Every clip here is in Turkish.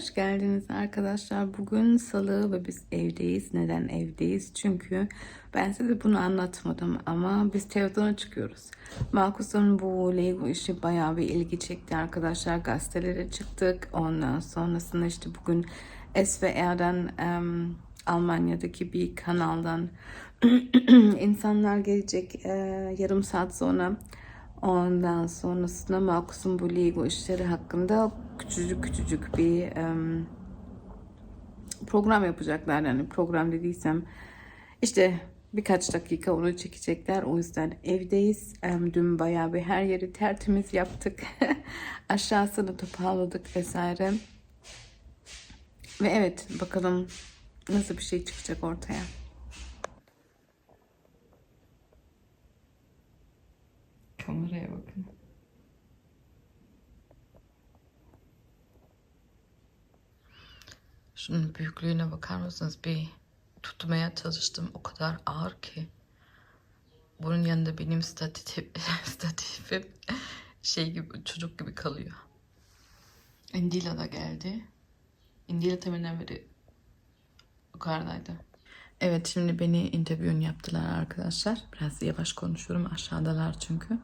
Hoş geldiniz arkadaşlar. Bugün salı ve biz evdeyiz. Neden evdeyiz? Çünkü ben size bunu anlatmadım ama biz televizyona çıkıyoruz. Markus'un bu Lego işi bayağı bir ilgi çekti arkadaşlar. Gazetelere çıktık. Ondan sonrasında işte bugün SVR'dan em, Almanya'daki bir kanaldan insanlar gelecek e, yarım saat sonra. Ondan sonrasında Markus'un bu Lego işleri hakkında küçücük küçücük bir em, program yapacaklar. Yani program dediysem işte birkaç dakika onu çekecekler. O yüzden evdeyiz. Em, dün bayağı bir her yeri tertemiz yaptık. Aşağısını toparladık vesaire. Ve evet bakalım nasıl bir şey çıkacak ortaya. Kameraya bakın. Şunun büyüklüğüne bakar mısınız? Bir tutmaya çalıştım. O kadar ağır ki. Bunun yanında benim statif, statifim şey gibi çocuk gibi kalıyor. Indila da geldi. Indila teminden beri yukarıdaydı. Evet şimdi beni interview'un yaptılar arkadaşlar. Biraz yavaş konuşuyorum aşağıdalar çünkü.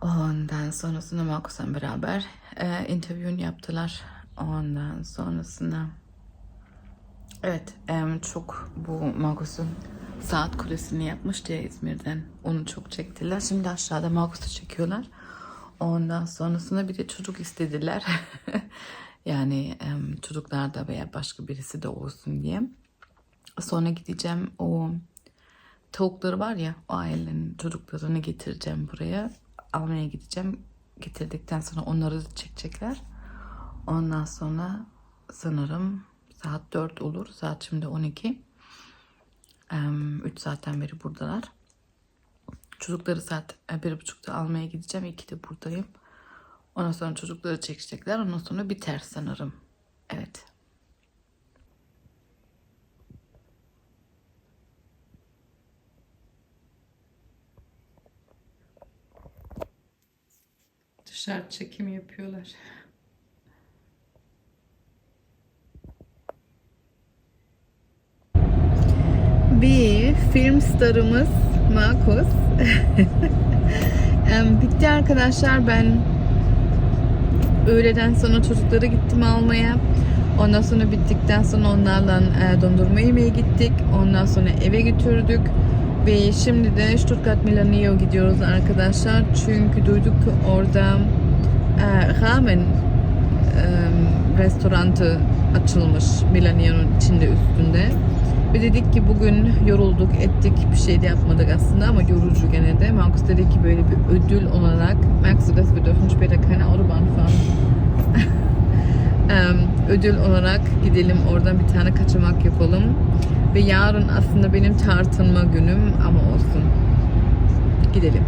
Ondan sonrasında Markus'la beraber e, interview'un yaptılar. Ondan sonrasında evet çok bu Markus'un saat kulesini yapmıştı ya İzmir'den. Onu çok çektiler. Şimdi aşağıda Markus'u çekiyorlar. Ondan sonrasında bir de çocuk istediler. yani çocuklar da veya başka birisi de olsun diye. Sonra gideceğim o tavukları var ya o ailenin çocuklarını getireceğim buraya. Almaya gideceğim. Getirdikten sonra onları da çekecekler. Ondan sonra sanırım saat 4 olur. Saat şimdi 12. 3 saatten beri buradalar. Çocukları saat e, bir buçukta almaya gideceğim. 2'de buradayım. Ondan sonra çocukları çekecekler. Ondan sonra biter sanırım. Evet. Dışarı çekim yapıyorlar. Bir film starımız Markus. Em, Bitti arkadaşlar ben öğleden sonra çocukları gittim almaya. Ondan sonra bittikten sonra onlarla e, dondurma yemeye gittik. Ondan sonra eve götürdük. Ve şimdi de Stuttgart Milano'ya gidiyoruz arkadaşlar. Çünkü duyduk ki orada e, ramen e, restorantı açılmış Milano'nun içinde üstünde. Ve dedik ki bugün yorulduk ettik bir şey de yapmadık aslında ama yorucu gene de. Markus dedi ki böyle bir ödül olarak merkst du das wir dürfen später keine Autobahn fahren. Ödül olarak gidelim oradan bir tane kaçamak yapalım. Ve yarın aslında benim tartınma günüm ama olsun. Gidelim.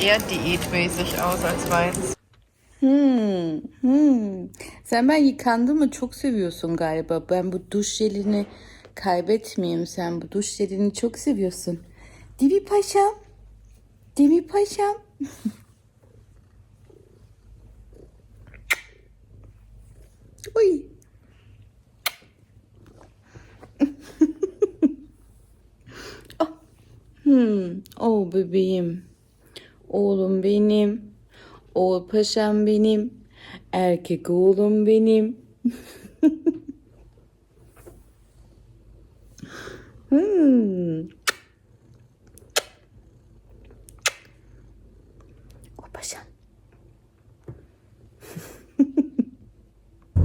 Eher diätmäßig aus als Weiz. Hmm, hmm. Sen ben yıkandığımı çok seviyorsun galiba. Ben bu duş jelini kaybetmeyeyim. Sen bu değil jelini çok seviyorsun. Mi paşam? Mi paşam? Uy. oh. Hmm. Oh bebeğim. Oğlum benim. Oğul paşam benim. Erkek oğlum benim. hmm. O paşam.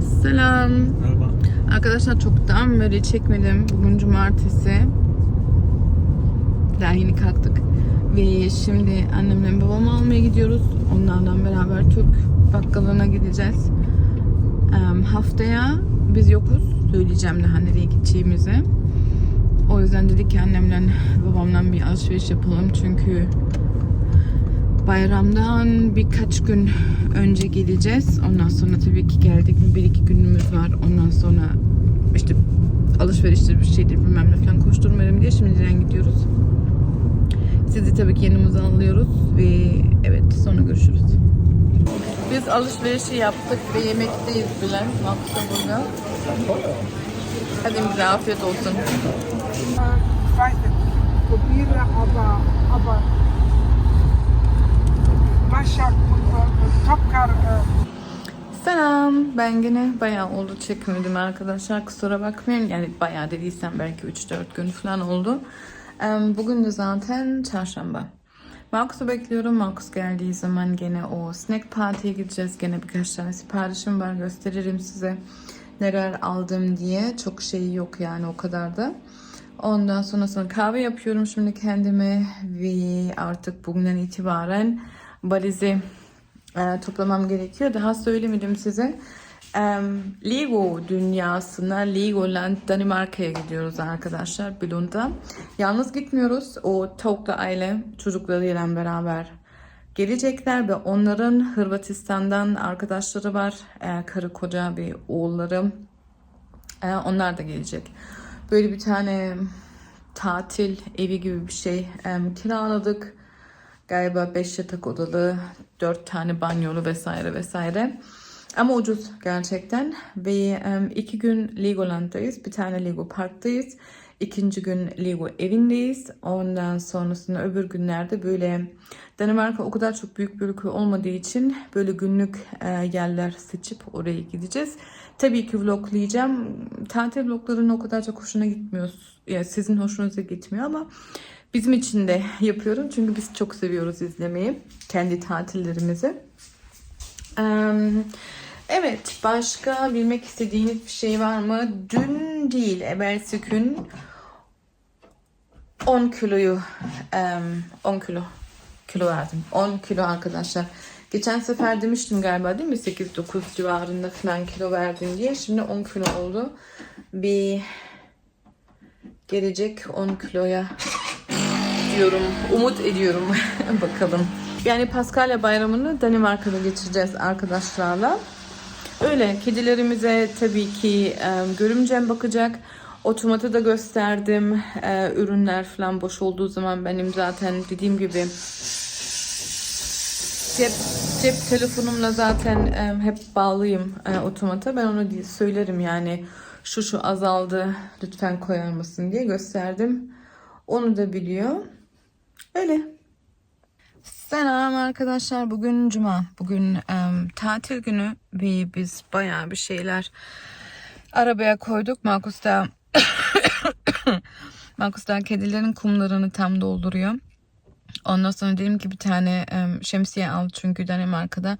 Selam. Merhaba. Arkadaşlar çoktan böyle çekmedim. Bugün cumartesi. Daha yeni kalktık. Ve şimdi annemle babamı almaya gidiyoruz. Onlarla beraber Türk bakkalına gideceğiz. Haftaya biz yokuz. Söyleyeceğim daha nereye gideceğimizi. O yüzden dedik ki annemle babamla bir alışveriş yapalım. Çünkü bayramdan birkaç gün önce gideceğiz. Ondan sonra tabii ki geldik mi bir iki günümüz var. Ondan sonra işte alışveriştir bir şeydir bilmem ne falan koşturmayalım diye şimdiden gidiyoruz. Sizi tabii ki yanımıza alıyoruz ve evet sonra görüşürüz. Biz alışverişi yaptık ve yemekteyiz bile. Maksa burada. Hadi bize afiyet olsun. فايتك كبيرة أبا أبا مشى تفكر Selam. Ben gene bayağı oldu çekmedim arkadaşlar. Kusura bakmayın. Yani bayağı dediysem belki 3-4 gün falan oldu. Bugün de zaten çarşamba. Markus'u bekliyorum. Markus geldiği zaman gene o snack party'ye gideceğiz. Gene birkaç tane siparişim var. Gösteririm size neler aldım diye. Çok şey yok yani o kadar da. Ondan sonra sonra kahve yapıyorum şimdi kendime ve artık bugünden itibaren valizi e, toplamam gerekiyor. Daha söylemedim size. E, Lego dünyasına, Legoland Danimarka'ya gidiyoruz arkadaşlar Billund'a. Yalnız gitmiyoruz. O tavuklu aile çocuklarıyla beraber gelecekler ve onların Hırvatistan'dan arkadaşları var. E, karı koca ve oğulları. E, onlar da gelecek. Böyle bir tane tatil evi gibi bir şey e, kiraladık. Galiba 5 yatak odalı, 4 tane banyolu vesaire vesaire. Ama ucuz gerçekten. Ve iki gün Legoland'dayız. Bir tane Lego Park'tayız. İkinci gün Lego evindeyiz. Ondan sonrasında öbür günlerde böyle Danimarka o kadar çok büyük bir ülke olmadığı için böyle günlük e, yerler seçip oraya gideceğiz. Tabii ki vloglayacağım. Tatil vloglarının o kadar çok hoşuna gitmiyor. Yani sizin hoşunuza gitmiyor ama bizim için de yapıyorum. Çünkü biz çok seviyoruz izlemeyi. Kendi tatillerimizi. Eee, Evet, başka bilmek istediğiniz bir şey var mı? Dün değil, evvelsi gün 10 kiloyu, em, 10 kilo kilo verdim. 10 kilo arkadaşlar. Geçen sefer demiştim galiba değil mi? 8-9 civarında falan kilo verdim diye. Şimdi 10 kilo oldu. Bir gelecek 10 kiloya diyorum. Umut ediyorum. Bakalım. Yani Paskalya bayramını Danimarka'da geçireceğiz arkadaşlarla. Öyle kedilerimize tabii ki e, görümcem bakacak. Otomatı da gösterdim. E, ürünler falan boş olduğu zaman benim zaten dediğim gibi cep, cep telefonumla zaten e, hep bağlıyım e, otomata. Ben di- söylerim yani şu şu azaldı lütfen koyar mısın diye gösterdim. Onu da biliyor. Öyle. Selam arkadaşlar. Bugün cuma. Bugün em, tatil günü ve biz bayağı bir şeyler arabaya koyduk. Markus da Markus da kedilerin kumlarını tam dolduruyor. Ondan sonra dedim ki bir tane em, şemsiye al çünkü Danimarka'da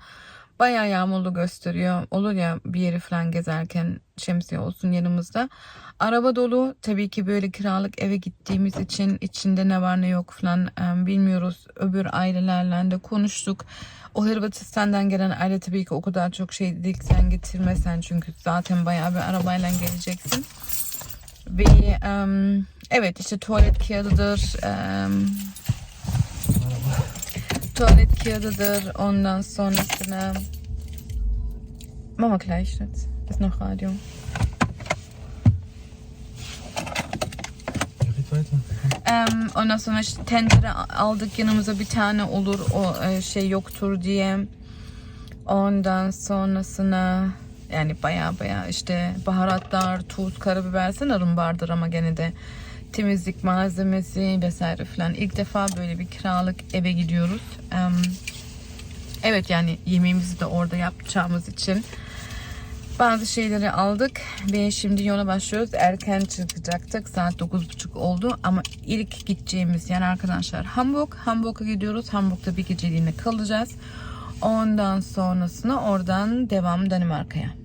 bayağı yağmurlu gösteriyor. Olur ya bir yeri falan gezerken şemsiye olsun yanımızda. Araba dolu. Tabii ki böyle kiralık eve gittiğimiz için içinde ne var ne yok falan bilmiyoruz. Öbür ailelerle de konuştuk. O Hırvatistan'dan gelen aile tabii ki o kadar çok şey değil sen getirmesen çünkü zaten bayağı bir arabayla geleceksin. Ve em, evet işte tuvalet kağıdıdır, em, tuvalet kağıdıdır. Ondan sonrasına Mama Kleichschnitt. Ist noch Radio. Em, ondan sonra işte tencere aldık yanımıza bir tane olur o e, şey yoktur diye. Ondan sonrasına yani baya baya işte baharatlar, tuz, karabiber sanırım vardır ama gene de temizlik malzemesi vesaire falan. İlk defa böyle bir kiralık eve gidiyoruz. Evet yani yemeğimizi de orada yapacağımız için bazı şeyleri aldık ve şimdi yola başlıyoruz. Erken çıkacaktık. Saat 9.30 oldu ama ilk gideceğimiz yer arkadaşlar Hamburg. Hamburg'a gidiyoruz. Hamburg'da bir geceliğine kalacağız. Ondan sonrasına oradan devam Danimarka'ya.